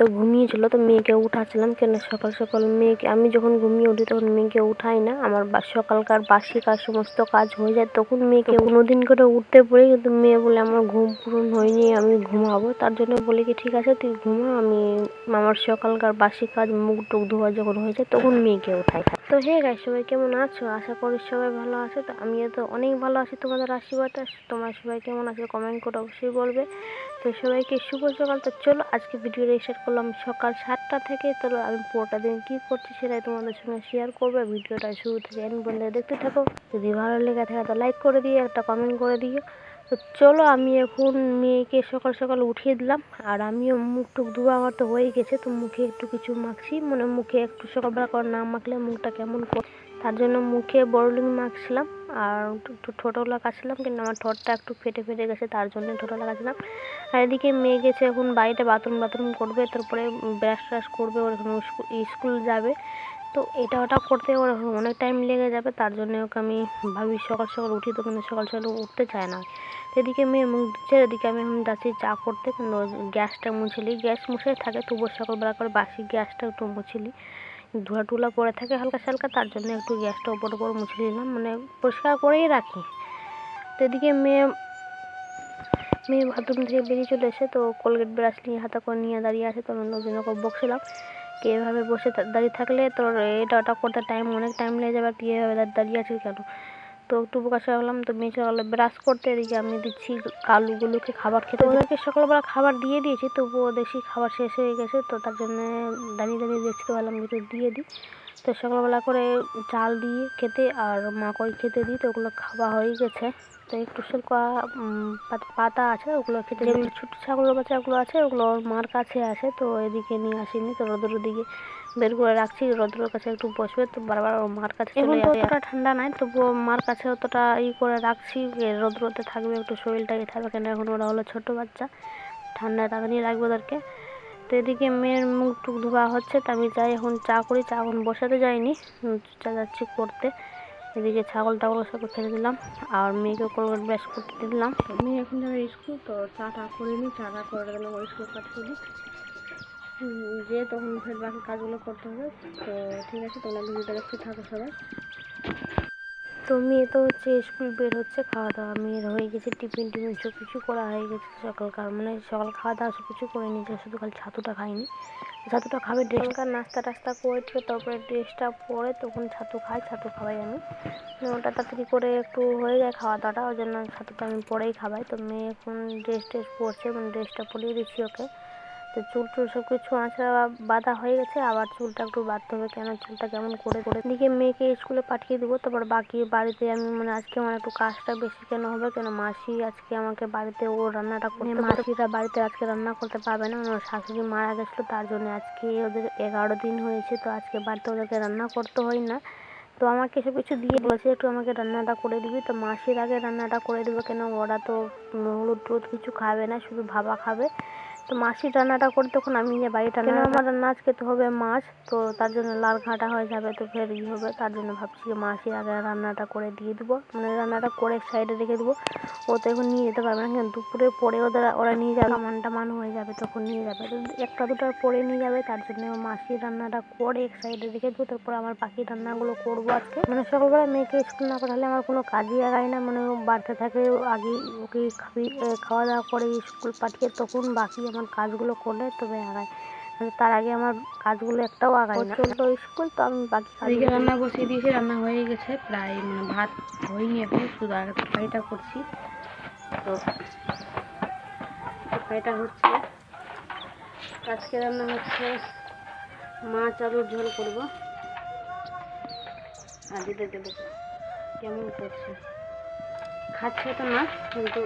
তো মেয়ে তো ঘুমিয়েছিল তো মেয়েকে উঠাচ্ছিলাম। কেন সকাল সকাল মেয়েকে আমি যখন ঘুমিয়ে উঠি তখন মেয়েকে উঠাই না। আমার বা সকালকার বাসি কাজ সমস্ত কাজ হয়ে যায় তখন মেয়েকে কোনো দিন করে উঠতে পড়ে কিন্তু মেয়ে বলে আমার ঘুম পূরণ হয়নি আমি ঘুমাবো। তার জন্য বলি কি ঠিক আছে তুই ঘুমা আমি আমার সকালকার বাসি কাজ মুখ টুক ধোয়া যখন হয়ে যায় তখন মেয়েকে উঠাই। তো হে গাই সবাই কেমন আছো? আশা করি সবাই ভালো আছো। তো আমিও তো অনেক ভালো আছি তোমাদের আশীর্বাদ। তোমরা সবাই কেমন আছো? কমেন্ট করে অবশ্যই বলবে। তো সবাইকে শুভ সকাল। তো চলো আজকে ভিডিওটা স্টার্ট করলাম সকাল সাতটা থেকে। তো আমি পুরোটা দিন কী করছি সেটাই তোমাদের সঙ্গে শেয়ার করবে। ভিডিওটা শুরু থেকে এন বন্ধু দেখতে থাকো। যদি ভালো লেগে থাকে তো লাইক করে দিও, একটা কমেন্ট করে দিও। তো চলো আমি এখন মেয়েকে সকাল সকাল উঠিয়ে দিলাম। আর আমিও মুখ টুক ধোয়া আমার তো হয়ে গেছে, তো মুখে একটু কিছু মাখছি। মানে মুখে একটু সকালবেলা করে না মাখলে মুখটা কেমন কর তার জন্য মুখে বড়লিং মাখছিলাম। আর একটু ঠোঁটও লাগাচ্ছিলাম কিন্তু আমার ঠোঁটটা একটু ফেটে ফেটে গেছে, তার জন্য ঠোঁটো লাগাচ্ছিলাম আর এদিকে মেয়ে গেছে এখন বাড়িতে বাথরুম বাথরুম করবে, তারপরে ব্রাশ ট্রাশ করবে, ওর এখন স্কুল যাবে। তো এটা ওটা করতে ওর অনেক টাইম লেগে যাবে, তার জন্য ওকে আমি ভাবি সকাল সকাল উঠি তো, কিন্তু সকাল সকাল উঠতে চায় না। এদিকে মেয়ে মুখ দিচ্ছে এদিকে আমি এখন যাচ্ছি চা করতে, কিন্তু গ্যাসটা মুছিলি গ্যাস মুছে থাকে, তবুও সকালবেলা করে বাসি গ্যাসটা একটু মুছিলি ধোয়া টুলা পড়ে থাকে হালকা সালকা, তার জন্য একটু গ্যাসটা ওপর ওপর মুছে নিলাম মানে পরিষ্কার করেই রাখি। তো এদিকে মেয়ে মেয়ে বাথরুম থেকে বেরিয়ে চলে এসে তো কোলগেট ব্রাশ নিয়ে হাতা করে নিয়ে দাঁড়িয়ে আছে, তো লোকজন ওকে বকছিলাম কে এভাবে বসে দাঁড়িয়ে থাকলে তোর এটা ওটা করতে টাইম অনেক টাইম লেগে যাবে তুই এভাবে দাঁড়িয়ে আছিস কেন? তো একটু বকাশা হলাম তো মেয়ে সকালে ব্রাশ করতে এদিকে আমি দিচ্ছি কালুগুলোকে খাবার খেতে। ওদেরকে সকালবেলা খাবার দিয়ে দিয়েছি, তবুও দেখি খাবার শেষ হয়ে গেছে, তো তার জন্য দাঁড়িয়ে দাঁড়িয়ে দেখতে পেলাম একটু দিয়ে দিই। তো সকালবেলা করে চাল দিয়ে খেতে আর মা কই খেতে দিই তো ওগুলো খাওয়া হয়ে গেছে। তো একটু পাতা আছে ওগুলো খেতে ছোটো ছাগলের বাচ্চাগুলো আছে ওগুলো মার কাছে আছে তো এদিকে নিয়ে আসিনি তো রোদের দিকে বের করে রাখছি। রোদ্রের কাছে একটু বসবে তো বারবার ও মার কাছে এখন তো অতটা ঠান্ডা নাই তবুও মার কাছে অতটা ই করে রাখছি রোদ্রতে থাকবে একটু শরীরটা ই থাকবে কেন এখন ওরা হলো ছোটো বাচ্চা ঠান্ডা টাকা নিয়ে রাখবে ওদেরকে। তো এদিকে মেয়ের মুখ টুক ধোয়া হচ্ছে, তো আমি যাই এখন চা করি, চা এখন বসাতে যাইনি চা যাচ্ছি করতে। এদিকে ছাগল টাগল সব ফেলে দিলাম, আর মেয়েকে কোলগেট ব্রাশ করতে দিলাম। মেয়ে এখন যাবে স্কুল, তো চাটা করে নিই চাটা করে দিলাম, ওই স্কুল কাজ করি। যে তখন ফের বাকি কাজগুলো করতে হবে, তো ঠিক আছে, তোমরা ভিডিওটা দেখতে থাকো সবাই। তো মেয়ে তো হচ্ছে স্কুল বের হচ্ছে খাওয়া দাওয়া মেয়ের হয়ে গেছে, টিফিন টিফিন সব কিছু করা হয়ে গেছে সকালকার মানে সকাল খাওয়া দাওয়া সব কিছু করে নিয়েছে, শুধু খালি ছাতুটা খাইনি। ছাতুটা খাবে ড্রেসটা নাস্তা টাস্তা করে তারপরে ড্রেসটা পরে তখন ছাতু খাই, ছাতু খাওয়াই আমি। মানে ওটা তাড়াতাড়ি করে একটু হয়ে যায় খাওয়া দাওয়াটা ওই জন্য ছাতুটা আমি পরেই খাওয়াই। তো মেয়ে এখন ড্রেস ট্রেস পরছে মানে ড্রেসটা পরিয়ে দিচ্ছি ওকে। তো চুল টুল সব কিছু আঁচড়া বাঁধা হয়ে গেছে আবার চুলটা একটু বাঁধতে হবে কেন? চুলটা কেমন করে করে? দিকে মেয়েকে স্কুলে পাঠিয়ে দেবো তারপর বাকি বাড়িতে আমি মানে আজকে আমার একটু কাজটা বেশি কেন হবে কেন মাসি আজকে আমাকে বাড়িতে ও রান্নাটা করতে মাসিরা বাড়িতে আজকে রান্না করতে পারবে না আমার শাশুড়ি মারা গেছিল তার জন্য আজকে ওদের এগারো দিন হয়েছে তো আজকে বাড়িতে ওদেরকে রান্না করতে হয় না। তো আমাকে সব কিছু দিয়ে বলেছে একটু আমাকে রান্নাটা করে দিবি। তো মাসির আগে রান্নাটা করে দেবো কেন? ওরা তো হলুদ টুলুদ কিছু খাবে না শুধু ভাবা খাবে। তো মাসির রান্নাটা করে তখন আমি যে বাড়িটা কেন আমার রান্না আজকে তো হবে মাছ তো তার জন্য লাল ঘাটা হয়ে যাবে তো ফের ই হবে তার জন্য ভাবছি যে মাসির আগে রান্নাটা করে দিয়ে দেবো মানে রান্নাটা করে সাইডে রেখে দেবো ও তো এখন নিয়ে যেতে পারবে না কিন্তু দুপুরে পরে ওদের ওরা নিয়ে যাবে মান টামান হয়ে যাবে তখন নিয়ে যাবে তো একটা দুটার পরে নিয়ে যাবে তার জন্য মাসির রান্নাটা করে এক সাইডে রেখে দেবো তারপর আমার বাকি রান্নাগুলো করব আজকে। মানে সকালবেলা মেয়েকে স্কুল না পাঠালে আমার কোনো কাজই আগায় না মানে বাড়তে থাকে আগে ওকে খাবি খাওয়া দাওয়া করে স্কুল পাঠিয়ে তখন বাকি আমার আমার কাজগুলো করলে তবে আগায় তার আগে আমার কাজগুলো একটাও আগায় না। চলতো স্কুল তো আমি বাকি কাজকে রান্না বসিয়ে দিয়েছি রান্না হয়ে গেছে প্রায় মানে ভাত হয়নি এখন শুধু আগে তরকারিটা করছি। তো তরকারিটা হচ্ছে আজকে রান্না হচ্ছে মাছ আলুর ঝোল করব। আর দিতে দেবো কেমন করছে। খাচ্ছে তো না কিন্তু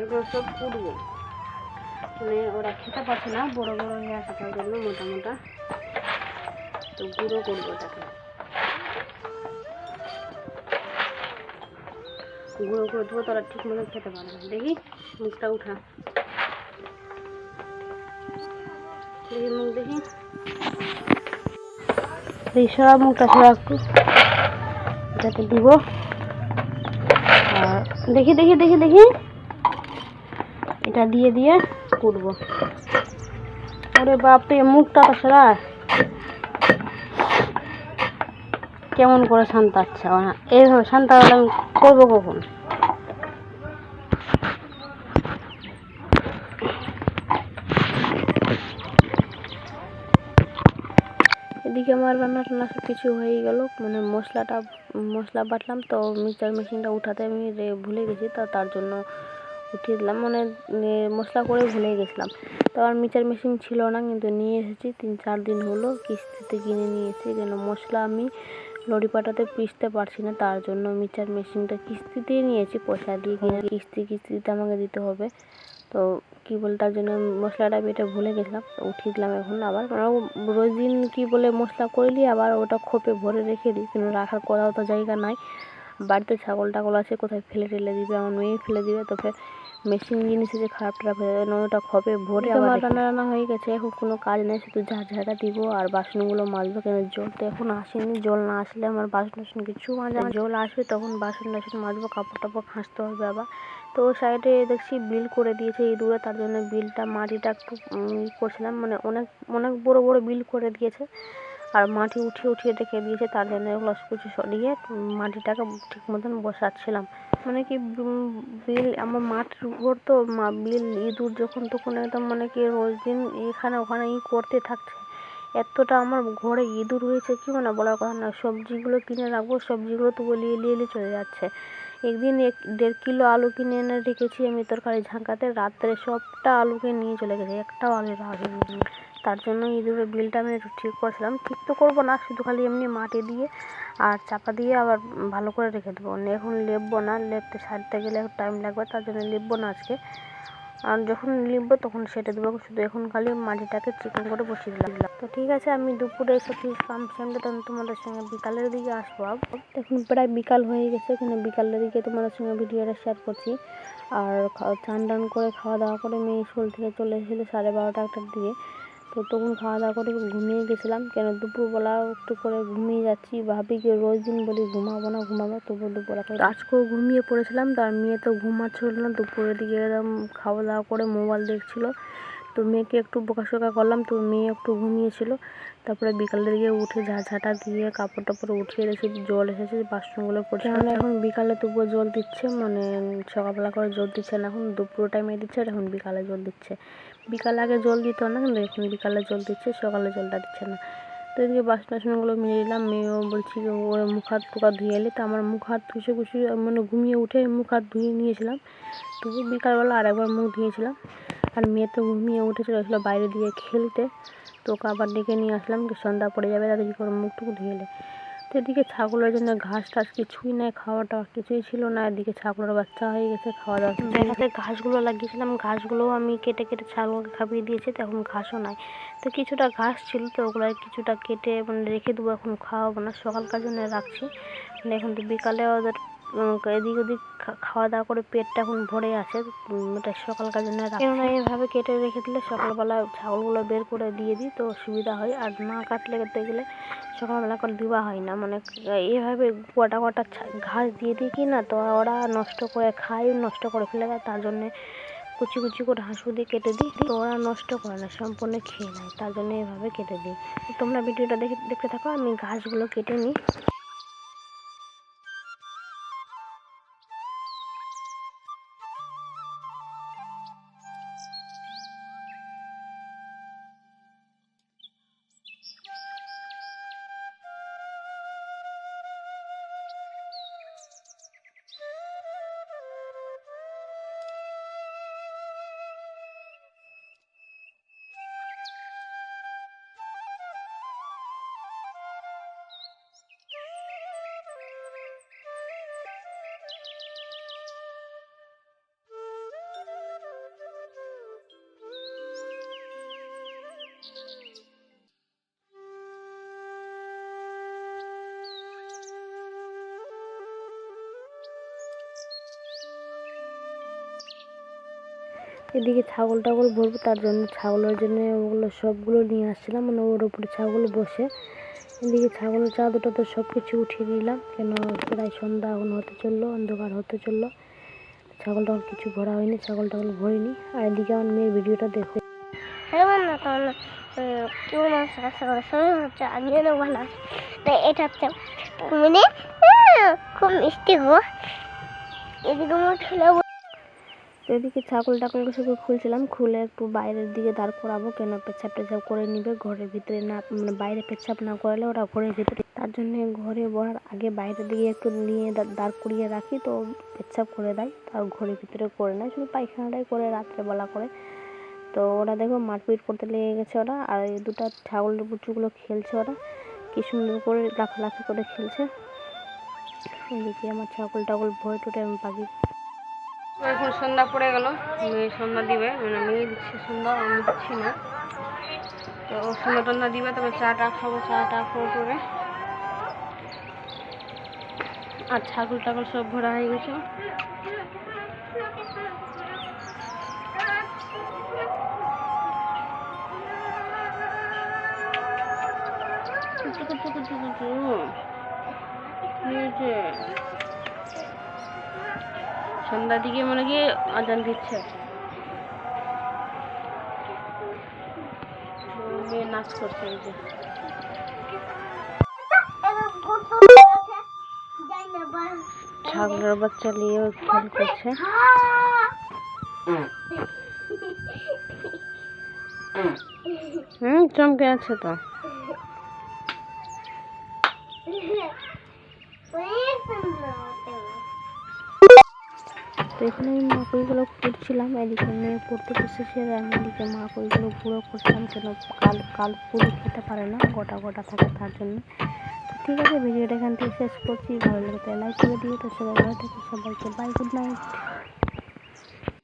এগুলো সব পুড়বো। মানে ওরা খেতে পারছে না, বড় বড় হয়ে আসে তার জন্য মোটা মোটা। তো গুঁড়ো করব এটাকে গুঁড়ো করে দেবো তারা ঠিক মতো খেতে পারবে দেখি, মুখটা উঠা। দেখি মুখ, দেখি। সব মুখটা এটাতে দিব। আর দেখি দেখি দেখি দেখি। এটা দিয়ে দিয়ে কুটবো ওরে বাপরে, মুখটা তো সারা কেমন করে শান্তাচ্ছে না এইভাবে শান্তা আমি করব কখন? এদিকে আমার রান্না টান্না সব কিছু হয়ে গেল। মানে মশলাটা, মশলা বাটলাম তো মিক্সার মেশিনটা উঠাতে আমি ভুলে গেছি, তো তার জন্য উঠিয়ে দিলাম মানে এ, মশলা করে ভুলে গেছিলাম। তো আমার মিক্সচার মেশিন ছিল না কিন্তু নিয়ে এসেছি তিন চার দিন হলো কিস্তিতে কিনে নিয়ে এসেছি কেন মশলা আমি লড়ি পাটাতে পিষতে পারছি না তার জন্য মিক্সচার মেশিনটা কিস্তিতেই নিয়েছি পয়সা দিয়ে কিনে কিস্তি কিস্তিতে আমাকে দিতে হবে। তো কি বলে তার জন্য মশলাটা বেটে ভুলে গেছিলাম উঠিয়ে দিলাম এখন আবার। মানে রোজ দিন কী বলে মশলা করে নিই আবার ওটা খোপে ভরে রেখে দিই কিন্তু রাখার কোথাও তো জায়গা নাই। বাড়িতে ছাগল টাগল আছে কোথায় ফেলে টেলে দিবে? আমার মেয়ে ফেলে দিবে তো ফের মেশিন জিনিসে যে খারাপ টারাপ হয়ে যাবে, ওটা খপে ভরে আমার রান্না রান্না হয়ে গেছে এখন কোনো কাজ নেই শুধু ঝাড় দিব আর বাসনগুলো মাজবো কেন? জল তো এখন আসেনি জল না আসলে আমার বাসন টাসন কিছু মাজা জল আসবে তখন বাসন টাসন মাজবো কাপড় টাপড় খাঁচতে হবে আবার তো ওই সাইডে দেখছি বিল করে দিয়েছে এই দূরে তার জন্য বিলটা মাটিটা একটু করছিলাম মানে অনেক অনেক বড় বড় বিল করে দিয়েছে। আর মাটি উঠিয়ে উঠিয়ে রেখে দিয়েছে, তার জন্য এগুলো কিছু সরিয়ে মাটিটাকে ঠিক মতন বসাচ্ছিলাম। মানে কি বিল, আমার মাটির উপর তো বিল ইঁদুর যখন তখন একদম মানে কি রোজ দিন এখানে ওখানে ই করতে থাকছে। এতটা আমার ঘরে ইঁদুর হয়েছে, কি মানে বলার কথা না, সবজিগুলো কিনে রাখব, সবজিগুলো তো এলিয়ে এলিয়ে চলে যাচ্ছে। একদিন এক দেড় কিলো আলু কিনে এনে রেখেছি আমি তরকারি ঝাঁকাতে, রাত্রে সবটা আলুকে নিয়ে চলে গেছে, একটাও আলু রাখেনি। তার জন্য ইঁদুরের বিলটা আমি একটু ঠিক করেছিলাম। ঠিক তো করব না, শুধু খালি এমনি মাটি দিয়ে আর চাপা দিয়ে আবার ভালো করে রেখে দেবো। এখন লেপবো না, লেপতে সারতে গেলে টাইম লাগবে, তার জন্য লিখব না আজকে। আর যখন লিখব তখন সেটা দেবো, শুধু এখন খালি মাটিটাকে চিকন করে বসিয়ে দিলাম। তো ঠিক আছে, আমি দুপুরে এসে ফিস কাম সেমটা তখন তোমাদের সঙ্গে বিকালের দিকে আসব। এখন প্রায় বিকাল হয়ে গেছে, কিন্তু বিকালের দিকে তোমাদের সঙ্গে ভিডিওটা শেয়ার করছি। আর চান টান করে খাওয়া দাওয়া করে মেয়ে স্কুল থেকে চলে এসেছিল সাড়ে বারোটা একটার দিকে। তো তখন খাওয়া দাওয়া করে ঘুমিয়ে গেছিলাম। কেন? দুপুরবেলা একটু করে ঘুমিয়ে যাচ্ছি। ভাবি যে রোজ দিন বলি ঘুমাবো না, ঘুমাবো তবু দুপুরবেলা করে আজকেও ঘুমিয়ে পড়েছিলাম, তার মেয়ে তো ঘুমাচ্ছিল না। দুপুরের দিকে একদম খাওয়া দাওয়া করে মোবাইল দেখছিল। তো মেয়েকে একটু বোকাশোকা করলাম, তো মেয়ে একটু ঘুমিয়েছিল। তারপরে বিকালের দিকে উঠে ঝাঁ ঝাঁটা দিয়ে কাপড় টাপড় উঠিয়ে দেখি জল এসেছে, বাসনগুলো মানে এখন বিকালে তবুও জল দিচ্ছে? মানে সকালবেলা করে জল দিচ্ছে না এখন? দুপুর টাইমে দিচ্ছে আর এখন বিকালে জল দিচ্ছে? বিকালে আগে জল দিত না, কিন্তু এখন বিকালে জল দিচ্ছে, সকালে জলটা দিচ্ছে না। তো এদিকে বাসন টাসনগুলো মেরে দিলাম মেয়েও বলছি ও মুখ হাত টুকা ধুয়ে এলে। তো আমার মুখ হাত ঘুষে ঘুষে মানে ঘুমিয়ে উঠে মুখ হাত ধুয়ে নিয়েছিলাম। তবু বিকালবেলা আরেকবার মুখ ধুয়েছিলাম। আর মেয়ে তো ঘুমিয়ে উঠে চলে বাইরে দিয়ে খেলতে। তো ওকে আবার ডেকে নিয়ে আসলাম যে সন্ধ্যা পড়ে যাবে তাদের কী করে মুখটুকু ধুয়ে এলে তো এদিকে ছাগলের জন্য ঘাস টাস কিছুই নাই খাওয়া টাওয়া কিছুই ছিল না। এদিকে ছাগলের বাচ্চা হয়ে গেছে খাওয়া দাওয়া দেখাতে ঘাসগুলো লাগিয়েছিলাম ঘাসগুলোও আমি কেটে কেটে ছাগলকে খাইয়ে দিয়েছি তো এখন ঘাসও নাই। তো কিছুটা ঘাস ছিল তো ওগুলো কিছুটা কেটে মানে রেখে দেবো এখন খাওয়াবো না সকালকার জন্য রাখছি। মানে এখন তো বিকালে ওদের এদিক ওদিক খাওয়া দাওয়া করে পেটটা এখন ভরে আছে। এটা সকালকার জন্য কেননা এইভাবে কেটে রেখে দিলে সকালবেলা ছাগলগুলো বের করে দিয়ে দিই, তো সুবিধা হয়। আর না কাটলে করতে গেলে সকালবেলা করে দেওয়া হয় না। মানে এভাবে গোটা গোটা ঘাস দিয়ে দিই কি না, তো ওরা নষ্ট করে, খায়, নষ্ট করে ফেলে দেয়। তার জন্যে কুচি কুচি করে হাঁসু দিয়ে কেটে দিই, তো ওরা নষ্ট করে না, সম্পূর্ণ খেয়ে নেয়। তার জন্য এভাবে কেটে দিই। তোমরা ভিডিওটা দেখে, দেখতে থাকো, আমি ঘাসগুলো কেটে নিই। এদিকে ছাগল টাগল ভরবো, তার জন্য ছাগলের জন্য ওগুলো সবগুলো নিয়ে আসছিলাম মানে ওর উপরে ছাগল বসে। এদিকে ছাগলের চাদরটা তো সব কিছু উঠিয়ে নিলাম, কেন প্রায় সন্ধ্যা এখন হতে চলল, অন্ধকার হতে চলল। ছাগল টাগল কিছু ভরা হয়নি, ছাগল টাগল ভরিনি। আর এদিকে আমার মেয়ের ভিডিওটা দেখবে হ্যাঁ এটা হচ্ছে মানে খুব মিষ্টি গো। এদিকে আমার এদিকে ছাগল টাগলকে সব খুলছিলাম, খুলে একটু বাইরের দিকে দাঁড় করাবো, কেন পেচ্ছাপ টেছাপ করে নিবে? ঘরের ভিতরে না মানে বাইরে পেচ্ছাপ না করালে ওরা ঘরের ভিতরে তার জন্য ঘরে বলার আগে বাইরের দিকে একটু নিয়ে দাঁড় করিয়ে রাখি, তো পেচ্ছাপ করে দেয় তার ঘরের ভিতরে করে নেয় শুধু পায়খানাটাই করে রাত্রেবেলা করে। তো ওরা দেখো মারপিট করতে লেগে গেছে ওরা, আর এই দুটো ছাগল বুচুগুলো খেলছে ওরা, কি সুন্দর করে লাফালাফি করে খেলছে। এদিকে আমার ছাগল টাগল ভয় টুটে আমি পাখি এখন সন্ধ্যা পড়ে গেল। মেয়ে সন্ধ্যা দিবে। মানে মেয়ে দিচ্ছে সন্ধ্যা, আমি দিচ্ছি না। তো ও সন্ধ্যা টন্ধ্যা দিবে তবে চা টা খাব চা টা করে করে আর ছাগল টাগল সব ভরা হয়ে গেছে। টুকু টুকু টুকু টুকু টুকু। কি হয়েছে? সন্ধ্যার দিকে মনে কি আজান দিচ্ছে। মেয়ে নাচ করছে এই যে। ছাগলের বাচ্চা নিয়েও খেল করছে। হুম চমকে আছে তো। তো এখানে আমি মাকড়িগুলো করছিলাম এদিকে মেয়ে পড়তে বসেছে আর আমি এদিকে মাকড়িগুলো গুঁড়ো করছিলাম কেন কাল কাল পুরো খেতে পারে না, গোটা গোটা থাকে তার জন্য। তো ঠিক আছে, ভিডিওটা এখান থেকে শেষ করছি, ভালো লাগলে লাইক করে দিয়ে তো সবাই ভালো থেকে, সবাইকে বাই গুড নাইট